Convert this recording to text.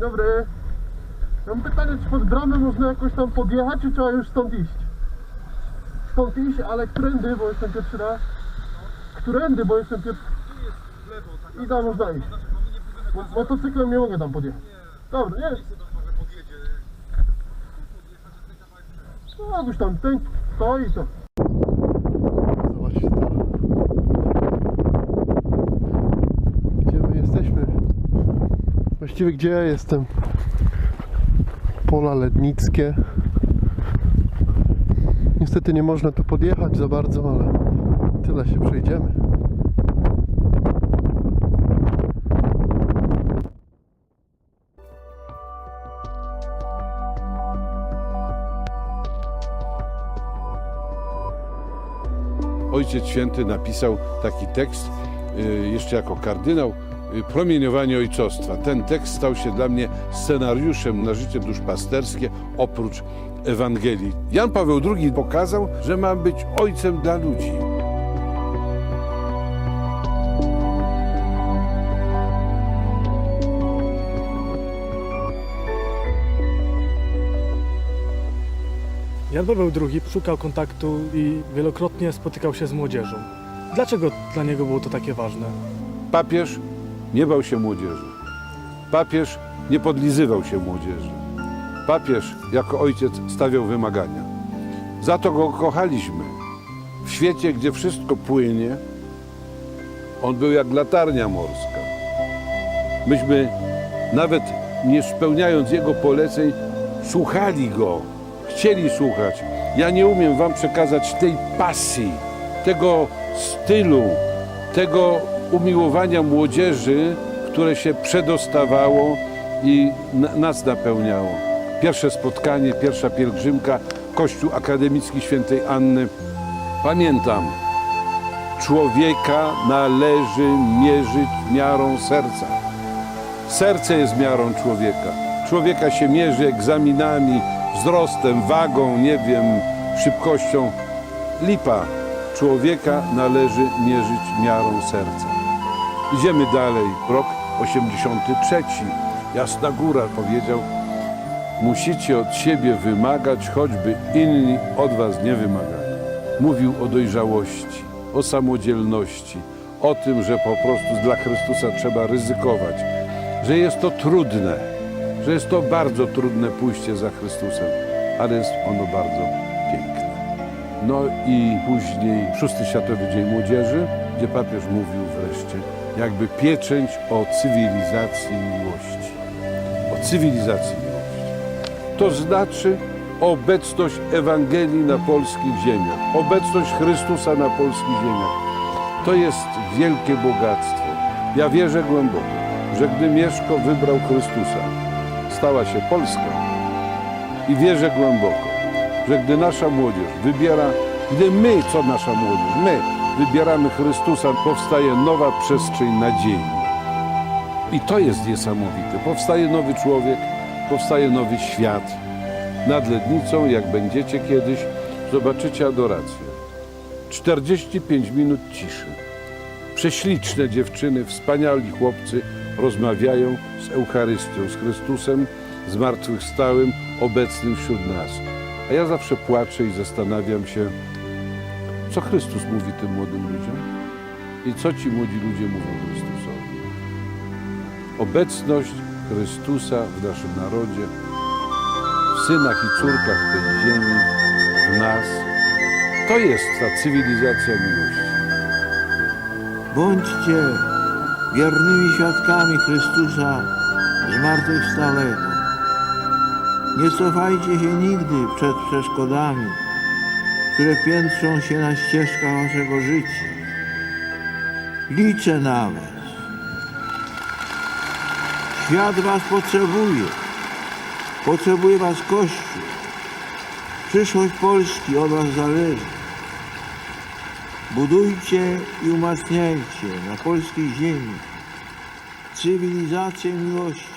dobry. Mam pytanie, czy pod bramę można jakoś tam podjechać, czy trzeba już stąd iść? Stąd iść, ale którędy, bo jestem pierwszy raz. Którędy, bo jestem pierwszy... tak I tam można iść. Znaczy, Mo- Motocyklem nie mogę tam podjechać. Dobra, nie. No, już tam ten stoi to. Zobaczcie to. Gdzie my jesteśmy? Właściwie gdzie ja jestem? Pola Lednickie. Niestety nie można tu podjechać za bardzo, ale tyle się przejdziemy. Ojciec Święty napisał taki tekst y, jeszcze jako kardynał promieniowanie ojcostwa. Ten tekst stał się dla mnie scenariuszem na życie duszpasterskie oprócz Ewangelii. Jan Paweł II pokazał, że ma być ojcem dla ludzi. Jan Paweł II szukał kontaktu i wielokrotnie spotykał się z młodzieżą. Dlaczego dla niego było to takie ważne? Papież nie bał się młodzieży. Papież nie podlizywał się młodzieży. Papież jako ojciec stawiał wymagania. Za to go kochaliśmy. W świecie, gdzie wszystko płynie, on był jak latarnia morska. Myśmy, nawet nie spełniając jego poleceń, słuchali go, chcieli słuchać. Ja nie umiem wam przekazać tej pasji, tego stylu, tego umiłowania młodzieży, które się przedostawało i na, nas napełniało. Pierwsze spotkanie, pierwsza pielgrzymka, Kościół Akademicki Świętej Anny. Pamiętam, człowieka należy mierzyć miarą serca. Serce jest miarą człowieka. Człowieka się mierzy egzaminami, wzrostem, wagą, nie wiem, szybkością. Lipa. Człowieka należy mierzyć miarą serca. Idziemy dalej. Rok 83. Jasna Góra powiedział, musicie od siebie wymagać, choćby inni od was nie wymagali. Mówił o dojrzałości, o samodzielności, o tym, że po prostu dla Chrystusa trzeba ryzykować, że jest to trudne, że jest to bardzo trudne pójście za Chrystusem, ale jest ono bardzo piękne. No i później szósty Światowy Dzień Młodzieży, gdzie papież mówił wreszcie jakby pieczęć o cywilizacji miłości. O cywilizacji miłości. To znaczy obecność Ewangelii na polskich ziemiach, obecność Chrystusa na polskich ziemiach. To jest wielkie bogactwo. Ja wierzę głęboko, że gdy Mieszko wybrał Chrystusa, stała się Polska. I wierzę głęboko, że gdy nasza młodzież wybiera, gdy my, co nasza młodzież, my wybieramy Chrystusa, powstaje nowa przestrzeń nadziei. I to jest niesamowite. Powstaje nowy człowiek, powstaje nowy świat. Nad Lednicą, jak będziecie kiedyś, zobaczycie adorację. 45 minut ciszy. Prześliczne dziewczyny, wspaniali chłopcy rozmawiają z Eucharystią, z Chrystusem zmartwychwstałym, obecnym wśród nas. A ja zawsze płaczę i zastanawiam się, co Chrystus mówi tym młodym ludziom i co ci młodzi ludzie mówią Chrystusowi. Obecność Chrystusa w naszym narodzie, w synach i córkach tej ziemi, w nas, to jest ta cywilizacja miłości. Bądźcie wiernymi świadkami Chrystusa zmartwychwstałego. Nie cofajcie się nigdy przed przeszkodami, które piętrzą się na ścieżkach waszego życia. Liczę na was. Świat was potrzebuje. Potrzebuje was Kościół. Przyszłość Polski od was zależy. Budujcie i umacniajcie na polskiej ziemi cywilizację miłości.